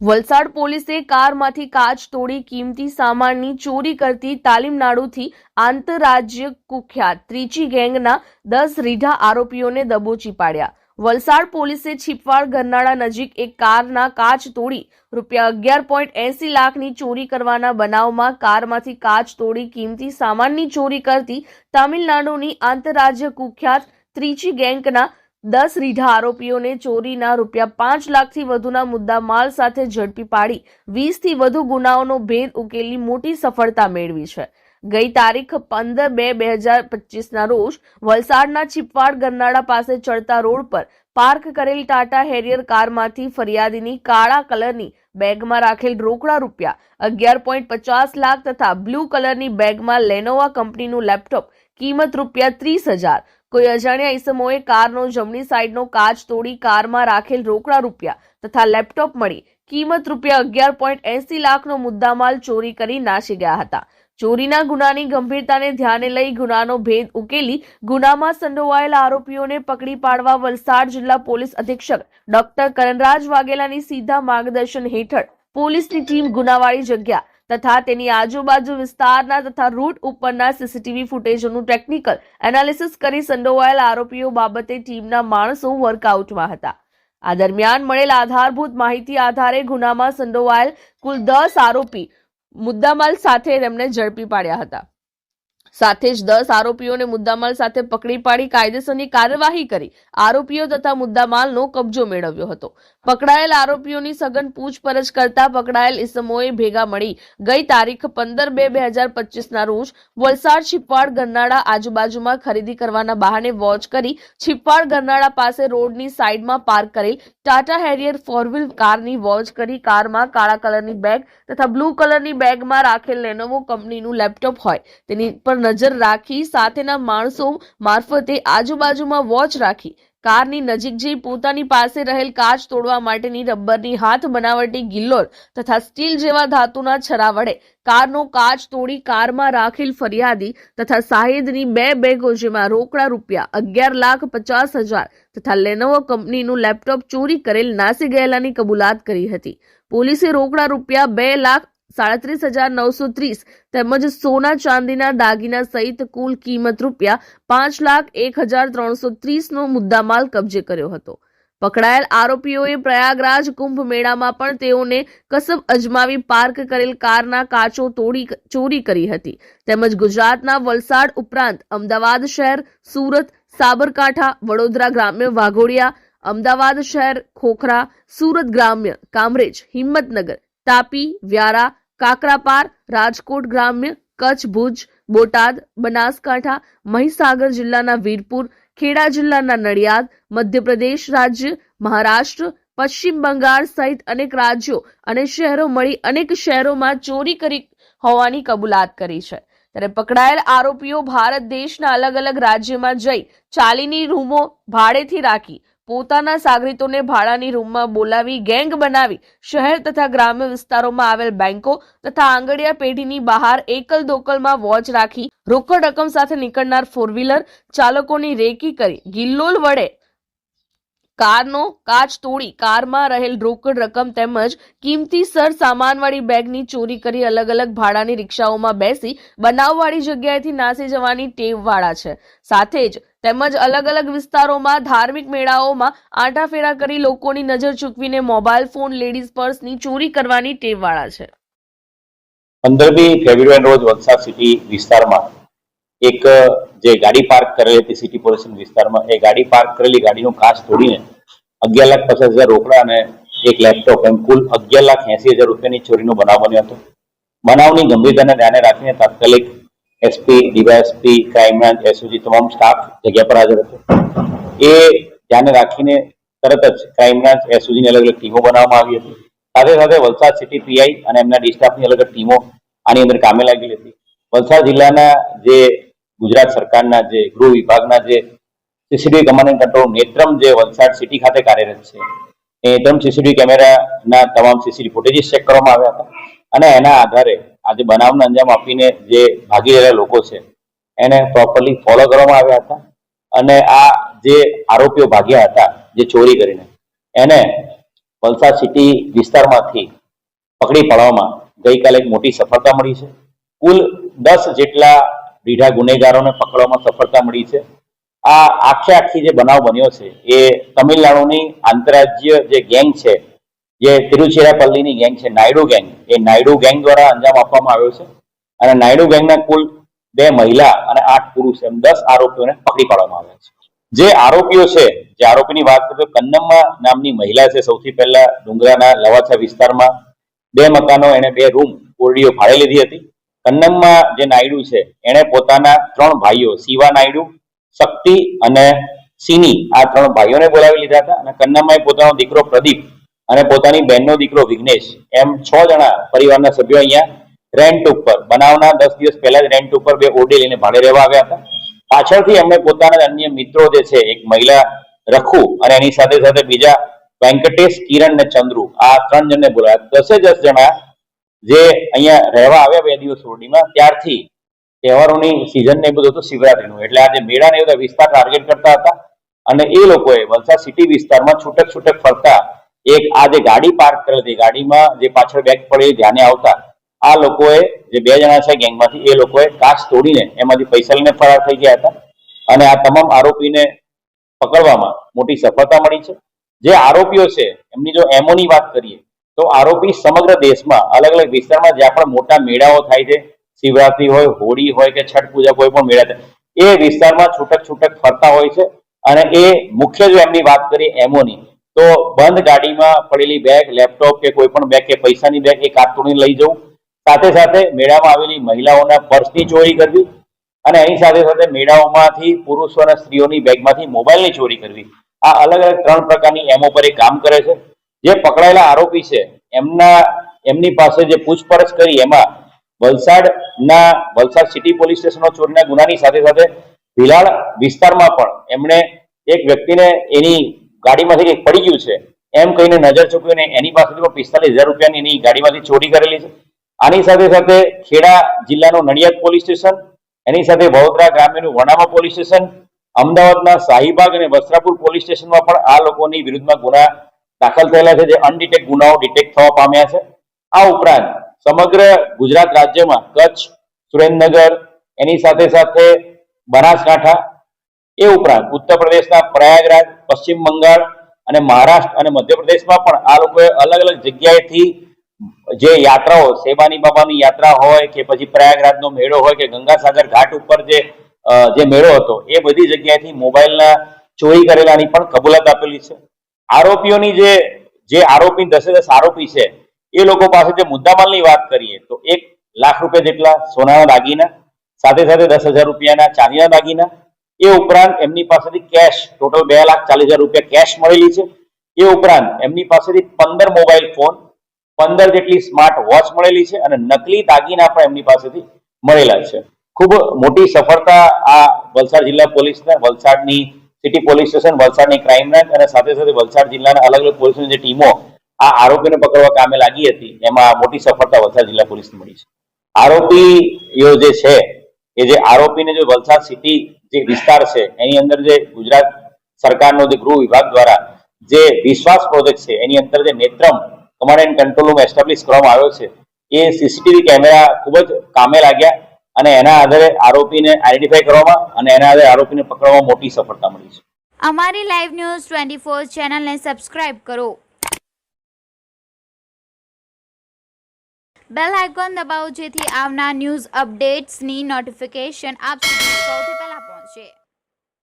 વલસાડ પોલીસે કારમાંથી કાચ તોડી કિંમતી સામાનની ચોરી કરતી તાલીમનાડુથી આંતરરાજ્ય કુખ્યાત ત્રીચી ગેંગના દસ રીઢા આરોપીઓને દબોચી પાડ્યા. વલસાડ પોલીસે છીપવાડ ગરનાળા નજીક એક કારના કાચ તોડી રૂપિયા અગિયાર પોઈન્ટ એસી લાખની ચોરી કરવાના બનાવમાં કારમાંથી કાચ તોડી કિંમતી સામાનની ચોરી કરતી તામિલનાડુની આંતરરાજ્ય કુખ્યાત ત્રીચી ગેંગના દસ રીઢા આરોપીઓને ચોરીના રૂપિયા પાંચ લાખથી વધુના મુદ્દા માલ સાથે ઝડપી પાડી, વીસથી વધુ ગુનાઓનો ભેદ ઉકેલી મોટી સફળતા મેળવી છે. ગઈ તારીખ પંદર બે બે હજાર પચીસના રોજ વલસાડના છીપવાડ ગરનાળા પાસે ચડતા રોડ પર પાર્ક કરેલ ટાટા હેરિયર કારમાંથી ફરિયાદીની કાળા કલરની બેગમાં રાખેલ રોકડા રૂપિયા, અગિયાર પોઈન્ટ પચાસ લાખ તથા બ્લુ કલરની બેગમાં લેનોવા કંપનીનું લેપટોપ, કિંમત રૂપિયા ત્રીસ હજાર કોઈ અજાણ્યા ઈસમોએ કારનો જમણી સાઈડનો કાચ તોડી કારમાં રાખેલ રોકડા રૂપિયા તથા લેપટોપ મળી કિંમત રૂપિયા અગિયાર પોઈન્ટ એસી લાખનો મુદ્દામાલ ચોરી કરી નાસી ગયા હતા. ચોરીના ગુનાની ગંભીરતાને ધ્યાને લઈ ગુનાનો ભેદ ઉકેલી ગુનામાં સંડોવાયેલા આરોપીઓને પકડી પાડવા વલસાડ જિલ્લા પોલીસ અધિક્ષક ડોક્ટર કરણરાજ વાઘેલાની સીધા માર્ગદર્શન હેઠળ પોલીસની ટીમ ગુનાવાળી જગ્યા તથા તેની આજુબાજુ વિસ્તારના તથા રૂટ ઉપરના સીસીટીવી ફૂટેજોનું ટેકનિકલ એનાલિસિસ કરી સંડોવાયેલ આરોપીઓ બાબતે ટીમના માણસો વર્કઆઉટમાં હતા. આ દરમિયાન મળેલ આધારભૂત માહિતી આધારે ગુનામાં સંડોવાયેલ કુલ દસ આરોપી મુદ્દામાલ સાથે તેમને ઝડપી પાડ્યા હતા. સાથે જ દસ આરોપીઓને મુદ્દામાલ સાથે પકડી પાડી કાયદેસરની કાર્યવાહી કરી. આરોપીઓ તથા મુદ્દામાલનો કબજો મેળવ્યો હતો. પકડાયેલ આરોપીઓની સઘન પૂછપરછ કરતા પકડાયેલ ઇસમોએ ભેગા મળી ગઈ તારીખ પંદર બે બે હજાર પચીસના રોજ વલસાડ છીપવાડ ગરનાળા આજુબાજુમાં ખરીદી કરવાના બહાને વોચ કરી છીપવાડ ગરનાળા પાસે રોડની સાઈડમાં પાર્ક કરેલ ટાટા હેરિયર ફોર વ્હીલ કારની વોચ કરી કારમાં કાળા કલરની બેગ તથા બ્લુ કલરની બેગમાં રાખેલ લેનોવો કંપનીનું લેપટોપ હોય. તેની પર નજર રાખી સાથેના માણસો મારફતે આજુબાજુમાં વોચ રાખી. કારની નજીક જઈ પોતાની પાસે રહેલ કાચ તોડવા માટેની રબરની હાથ બનાવટી ગિલ્લોર તથા સ્ટીલ જેવા ધાતુના છરા વડે કારનો કાચ તોડી કારમાં રાખેલ ફરિયાદી તથા સાહિદની બે બેગો જેમાં રોકડા રૂપિયા અગિયાર લાખ પચાસ હજાર તથા લેનોવો કંપનીનું લેપટોપ ચોરી કરેલ નાસી ગયેલાની કબૂલાત કરી હતી. પોલીસે રોકડા રૂપિયા બે લાખ સાડત્રીસ હજાર નવસો ત્રીસ તેમજ સોના ચાંદીના દાગીના સહિત કુલ કિંમત રૂપિયા પાંચ લાખ એક હજાર ત્રણસો ત્રીસનો મુદ્દામાલ કબજે કર્યો હતો. પકડાયેલ આરોપીઓએ પ્રયાગરાજ કુંભ મેળામાં પણ તેઓને કસબ અજમાવી પાર્ક કરેલ કારના કાચો તોડી ચોરી કરી હતી. તેમજ ગુજરાતના વલસાડ ઉપરાંત અમદાવાદ શહેર સુરત, સાબરકાંઠા, વડોદરા ગ્રામ્ય વાઘોડિયા, અમદાવાદ શહેર ખોખરા, સુરત ગ્રામ્ય કામરેજ, હિંમતનગર, તાપી, વ્યારા કાકરાપાર, રાજકોટ ગ્રામ્ય, કચ્છ ભુજ, બોટાદ, બનાસકાંઠા, મહીસાગર જિલ્લાના વીરપુર, ખેડા જિલ્લાના નડિયાદ, મધ્યપ્રદેશ રાજ્ય, મહારાષ્ટ્ર, પશ્ચિમ બંગાળ સહિત અનેક રાજ્યો અને શહેરો મળી અનેક શહેરોમાં ચોરી કરી હોવાની કબૂલાત કરી છે. ત્યારે પકડાયેલ આરોપીઓ ભારત દેશના અલગ અલગ રાજ્યમાં જઈ ચાલીની રૂમો ભાડેથી રાખી પોતાના સાગરીતોને ભાડાની રૂમમાં બોલાવી ગેંગ બનાવી શહેર તથા ગ્રામ્ય વિસ્તારોમાં આવેલ બેંકો તથા આંગડિયા પેઢીની બહાર એકલ દોકલમાં વોચ રાખી રોકડ રકમ સાથે નીકળનાર ફોર વ્હીલર ચાલકોની રેકી કરી ગિલ્લોલ વડે કારનો કાચ તોડી કારમાં રહેલ રોકડ રકમ તેમજ કિંમતી સર સામાનવાળી બેગની ચોરી કરી અલગ અલગ ભાડાની રિક્ષાઓમાં બેસી બનાવવાળી જગ્યાએથી નાસી જવાની ટેવવાળા છે. સાથે જ તેમજ અલગ અલગ વિસ્તારોમાં ધાર્મિક મેળાઓમાં આંટાફેરા કરી લોકોની નજર ચૂકવીને મોબાઈલ ફોન લેડીઝ પર્સની ચોરી કરવાની ટેવવાળા છે. પંદરમી ફેબ્રુઆરી રોજ વલસાડ સિટી વિસ્તારમાં એક, જે ગાડી પાર્ક કરેલી હતી સિટી પોલીસ વિસ્તારમાં, એ ગાડી પાર્ક કરેલી ગાડીનો કાચ તોડીને અગિયાર લાખ પચાસ હજાર રોકડા અને એક લેપટોપ એમ કુલ અગિયાર લાખ એસી હજાર રૂપિયાની ચોરીનો બનાવ બન્યો હતો. બનાવની ગંભીરતાને ધ્યાને રાખીને તાત્કાલિક SP, DYSP, crime branch, SOG તમામ સ્ટાફ જગ્યા પર હાજર હતો. એ ધ્યાને રાખીને તરત જ ક્રાઇમ બ્રાન્ચ, એસઓજીની અલગ અલગ ટીમો બનાવવામાં આવી હતી. સાથે સાથે વલસાડ સિટી પીઆઈ અને એમના ડિસ્ટાફની અલગ અલગ ટીમો આની અંદર કામે લાગેલી હતી. વલસાડ જિલ્લાના જે ગુજરાત સરકારના જે ગૃહ વિભાગના જે સીસીટીવી કમાન્ડ કંટ્રોલ નેત્રમ જે વલસાડ સિટી ખાતે કાર્યરત છે. એ નેત્રમ સીસીટીવી કેમેરાના તમામ સીસીટીવી ફૂટેજીસ ચેક કરવામાં આવ્યા હતા. અને એના આધારે આજે બનાવને અંજામ આપીને જે ભાગી રહેલા લોકો છે, એને પ્રોપરલી ફોલો કરવામાં આવ્યા હતા. અને આ જે આરોપીઓ ભાગ્યા હતા, જે ચોરી કરીને, એને વલસાડ સિટી વિસ્તારમાંથી પકડી પાડવામાં ગઈકાલે એક મોટી સફળતા મળી છે. કુલ દસ જેટલા રીઢા ગુનેગારોને પકડવામાં સફળતા મળી છે. આ આખે આખી જે બનાવ બન્યો છે, એ તમિલનાડુની આંતરરાજ્ય જે ગેંગ છે, જે તિરુચિરાપલ્લીની ગેંગ છે, નાયડુ ગેંગ, એ નાયડુ ગેંગ દ્વારા અંજામ આપવામાં આવ્યો છે. અને નાયડુ ગેંગના કુલ બે મહિલા અને આઠ પુરુષ, એમ દસ આરોપીઓને પકડી પાડવામાં આવ્યા છે. જે આરોપીઓ છે, જે આરોપીની વાત કરીએ કન્નમ્મા નામની મહિલા છે, સૌથી પહેલા ડુંગરાના લવાછા વિસ્તારમાં. બે મકાનો એને બે રૂમ, ઓરડીઓ ફાળે લીધી હતી. કન્નમ્મા જે નાયડુ છે, એણે પોતાના ત્રણ ભાઈઓ, શિવા નાયડુ, શક્તિ અને સિની, આ ત્રણ ભાઈઓને બોલાવી લીધા હતા અને કન્નમમાં પોતાનો દીકરો પ્રદીપ અને પોતાની બહેનનો દીકરો વિઘ્નેશ, એમ છ જણા પરિવારના સભ્યો અહીંયા રેન્ટ ઉપર, બનાવના દસ દિવસ પહેલા જ રેન્ટ ઉપર બે ઓરડી લઈને ભાડે રહેવા આવ્યા હતા. પાછળથી એમણે પોતાના અન્ય મિત્રો જે છે, એક મહિલા રખુ અને એની સાથે સાથે બીજા વેંકટેશ, કિરણ ને ચંદ્રુ, આ ત્રણ જણને બોલાવ્યા. દસે દસ જણા જે અહીંયા રહેવા આવ્યા બે દિવસ ઓરડીમાં ત્યારથી તહેવારોની સિઝન ને બધું હતું શિવરાત્રીનું. એટલે આજે મેળા ને બધા વિસ્તાર ટાર્ગેટ કરતા હતા અને એ લોકોએ વલસાડ સિટી વિસ્તારમાં છૂટક છૂટક ફરતા એક આ જે ગાડી પાર્ક કરેલી ગાડીમાં જે પાછળ બેગ પડેલી ધ્યાને આવતા, આ લોકોએ જે બે જણા છે ગેંગમાંથી, એ લોકોએ કાચ તોડીને એમાંથી પૈસા લઈને ફરાર થઈ ગયા હતા. અને આ તમામ આરોપીને પકડવામાં મોટી સફળતા મળી છે. જે આરોપીઓ છે, એમની જો એમોની વાત કરીએ તો આરોપી સમગ્ર દેશમાં અલગ અલગ વિસ્તારમાં જ્યાં પણ મોટા મેળાઓ થાય છે, શિવરાત્રી હોય, હોળી હોય કે છઠ પૂજા કોઈ પણ મેળા થાય, એ વિસ્તારમાં છૂટક છૂટક ફરતા હોય છે અને એ મુખ્ય જો એમની વાત કરીએ એમોની, તો બંધ ગાડીમાં પડેલી બેગ લેપટોપ કે કોઈ પણ બેગ કે પૈસાની બેગ એ કાતોડીને લઈ જવું. સાથે સાથે મેળામાં આવેલી મહિલાઓના પર્સની ચોરી કરવી અને એની સાથે સાથે મેળાઓમાંથી પુરુષો અને સ્ત્રીઓની બેગમાંથી મોબાઈલની ચોરી કરવી. આ અલગ અલગ ત્રણ પ્રકારની એમો પર એ કામ કરે છે. જે પકડાયેલા આરોપી છે, એમના, એમની પાસે જે પૂછપરછ કરી, એમાં વલસાડના, વલસાડ સિટી પોલીસ સ્ટેશનનો ચોરીના ગુનાની સાથે સાથે ભીલાડ વિસ્તારમાં પણ એમણે એક વ્યક્તિને એની ગાડીમાંથી કંઈક પડી ગયું છે. એમ કહીને નજર ચૂકવીને એની પાસેથી પણ પિસ્તાલીસ હજાર રૂપિયાની એની ગાડીમાંથી ચોરી કરેલી છે. આની સાથે સાથે ખેડા જિલ્લાનું નડિયાદ પોલીસ સ્ટેશન, એની સાથે વડોદરા ગ્રામ્યનું વણામા પોલીસ સ્ટેશન, અમદાવાદના શાહીબાગ અને વસ્ત્રાપુર પોલીસ સ્ટેશનમાં પણ આ લોકોની વિરુદ્ધમાં ગુના દાખલ થયેલા છે જે અનડિટેક ગુનાઓ ડિટેક્ટ થવા પામ્યા છે. આ ઉપરાંત સમગ્ર ગુજરાત રાજ્યમાં કચ્છ, સુરેન્દ્રનગર, એની સાથે સાથે બનાસકાંઠા, એ ઉપરાંત ઉત્તર પ્રદેશના પ્રયાગરાજ, પશ્ચિમ બંગાળ અને મહારાષ્ટ્ર અને મધ્યપ્રદેશમાં પણ આ લોકોએ અલગ અલગ જગ્યાએથી જે યાત્રાઓ સેવાની બાબાની યાત્રા હોય કે પછી પ્રયાગરાજનો મેળો હોય કે ગંગાસાગર ઘાટ ઉપર જે જે મેળો હતો, એ બધી જગ્યાએથી મોબાઈલના ચોરી કરેલાની પણ કબૂલાત આપેલી છે. આરોપીઓની જે જે આરોપી, દસે દસ આરોપી છે, એ લોકો પાસે જે મુદ્દામાલની વાત કરીએ, તો એક લાખ રૂપિયા જેટલા સોનાના દાગીના, સાથે સાથે દસ હજાર રૂપિયાના ચાંદીના દાગીના, એ ઉપરાંત એમની પાસેથી કેશ ટોટલ બે લાખ ચાલીસ હજાર રૂપિયા કેશ મળેલી છે. એ ઉપરાંત એમની પાસેથી પંદર મોબાઈલ ફોન પંદર જેટલી સ્માર્ટ વોચ મળેલી છે અને નકલી દાગીના પણ એમની પાસેથી મળેલા છે. ખૂબ મોટી સફળતા આ વલસાડ જિલ્લા પોલીસને, વલસાડની સિટી પોલીસ સ્ટેશન, વલસાડની ક્રાઇમ બ્રાન્ચ અને સાથે સાથે વલસાડ જિલ્લાના અલગ અલગ પોલીસની જે ટીમો આ આરોપીને પકડવા કામે લાગી હતી, એમાં મોટી સફળતા વલસાડ જિલ્લા પોલીસને મળી છે. આરોપીઓ જે છે, એ જે આરોપીને જે વલસાડ સિટી જે વિસ્તાર છે, એની અંદર જે ગુજરાત સરકારનો જે ગૃહ વિભાગ દ્વારા જે વિશ્વાસ પ્રોજેક્ટ છે, એની અંદર જે Netram command and control room establish કરવામાં આવ્યો છે, એ સીસીટીવી કેમેરા ખૂબ જ કામે લાગ્યા. અને એના આધારે આરોપીને આઈડેન્ટિફાઈ કરવામાં અને એના આધારે આરોપીને પકડવામાં મોટી સફળતા મળી છે. અમારી લાઈવ ન્યૂઝ ટ્વેન્ટી ફોર ચેનલને સબસ્ક્રાઇબ કરો. બેલ આઇકોન દબાવો જેથી આવનાર ન્યૂઝ અપડેટ્સની નોટિફિકેશન આપ સુધી સૌથી પહેલા પહોંચે.